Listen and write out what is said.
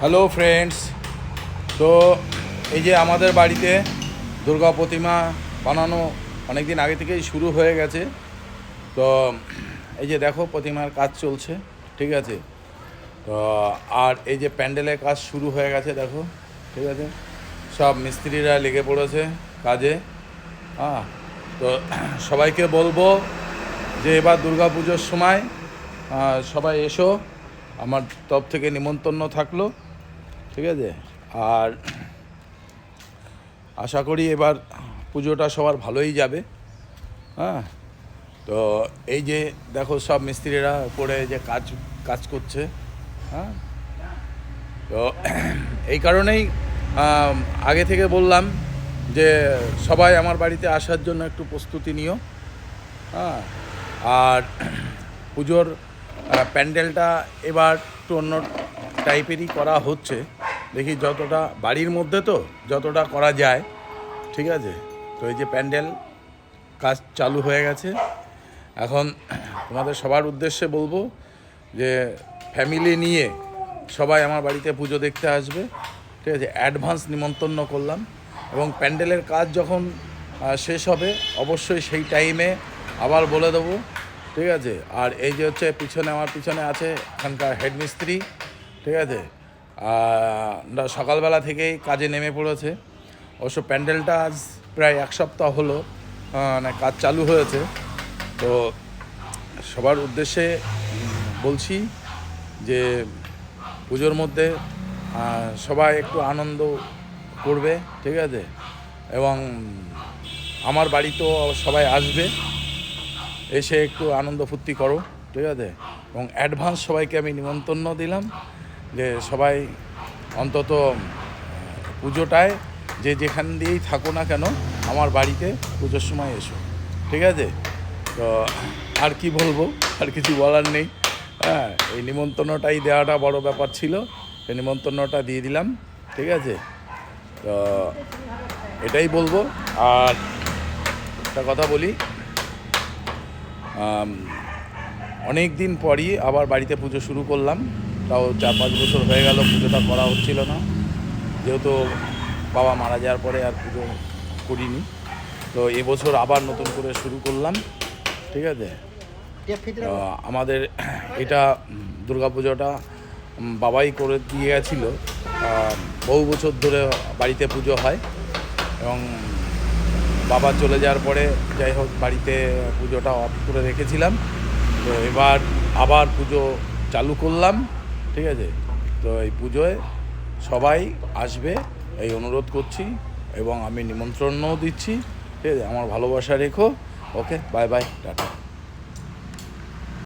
Hello friends তো এই যে আমাদের বাড়িতে দুর্গা প্রতিমা বানানো অনেক দিন আগে থেকেই শুরু হয়ে গেছে। তো, এই যে দেখো, প্রতিমার কাজ চলছে, ঠিক আছে? তো, আর এই যে প্যান্ডেলের কাজ শুরু হয়ে গেছে, দেখো, ঠিক আছে? সব মিস্ত্রিরা লেগে পড়েছে কাজে। হ্যাঁ তো, সবাইকে বলব যে এবার দুর্গা পুজোর সময় সবাই এসো। আমার তরফ থেকে নিমন্ত্রণ থাকল। ঠিক আছে? আর আশা করি এবার পুজোটা সবার ভালোই যাবে। হ্যাঁ? তো এই যে দেখো সব মিস্ত্রিরা করে যে কাজ কাজ করছে। হ্যাঁ? তো এই কারণেই আগে থেকে বললাম যে সবাই আমার বাড়িতে আসার জন্য একটু প্রস্তুতি নিও। হ্যাঁ? আর পুজোর প্যান্ডেলটা এবার একটু অন্য টাইপেরই করা হচ্ছে। দেখি যতটা বাড়ির মধ্যে তো যতটা করা যায়, ঠিক আছে? তো এই যে প্যান্ডেল কাজ চালু হয়ে গেছে। এখন তোমাদের সবার উদ্দেশ্যে বলব যে ফ্যামিলি নিয়ে সবাই আমার বাড়িতে পুজো দেখতে আসবে, ঠিক আছে? অ্যাডভান্স নিমন্ত্রণ করলাম এবং প্যান্ডেলের কাজ যখন শেষ হবে, অবশ্যই সেই টাইমে আবার বলে দেবো, ঠিক আছে? আর এই যে হচ্ছে পিছনে, আমার পিছনে আছে এখানকার হেডমিস্ত্রি, ঠিক আছে? সকালবেলা থেকেই কাজে নেমে পড়েছে। অবশ্য প্যান্ডেলটা আজ প্রায় এক সপ্তাহ হলো মানে কাজ চালু হয়েছে। তো সবার উদ্দেশ্যে বলছি যে পুজোর মধ্যে সবাই একটু আনন্দ করবে, ঠিক আছে? এবং আমার বাড়িতেও সবাই আসবে, এসে একটু আনন্দ ফুর্তি করো, ঠিক আছে? এবং অ্যাডভান্স সবাইকে আমি নিমন্ত্রণ দিলাম। যে সবাই অন্তত পুজোটায় যে যেখান দিয়েই থাকো না কেন, আমার বাড়িতে পুজোর সময় এসো। ঠিক আছে? তো আর কি বলব? আর কিছু বলার নেই। হ্যাঁ এই নিমন্ত্রণটাই দেওয়াটা বড় ব্যাপার ছিল। এই নিমন্ত্রণটা দিয়ে দিলাম। ঠিক আছে? তো এটাই বলব। আর একটা কথা বলি। অনেক দিন পরই আবার বাড়িতে পুজো শুরু করলাম। তাও চার পাঁচ বছর হয়ে গেল পুজোটা করা হচ্ছিল না। যেহেতু বাবা মারা যাওয়ার পরে আর পুজো করিনি। তো এবছর আবার নতুন করে শুরু করলাম ঠিক আছে? আমাদের এটা দুর্গা পুজোটা বাবাই করে দিয়ে গেছিল। বহু বছর ধরে বাড়িতে পুজো হয় এবং বাবা চলে যাওয়ার পরে যাই হোক বাড়িতে পুজোটা অফ করে রেখেছিলাম। তো এবার আবার পুজো চালু করলাম। ঠিক আছে? তো এই পুজোয় সবাই আসবে, এই অনুরোধ করছি এবং আমি নিমন্ত্রণও দিচ্ছি, ঠিক আছে? আমার ভালোবাসা রেখো। Okay bye bye tata.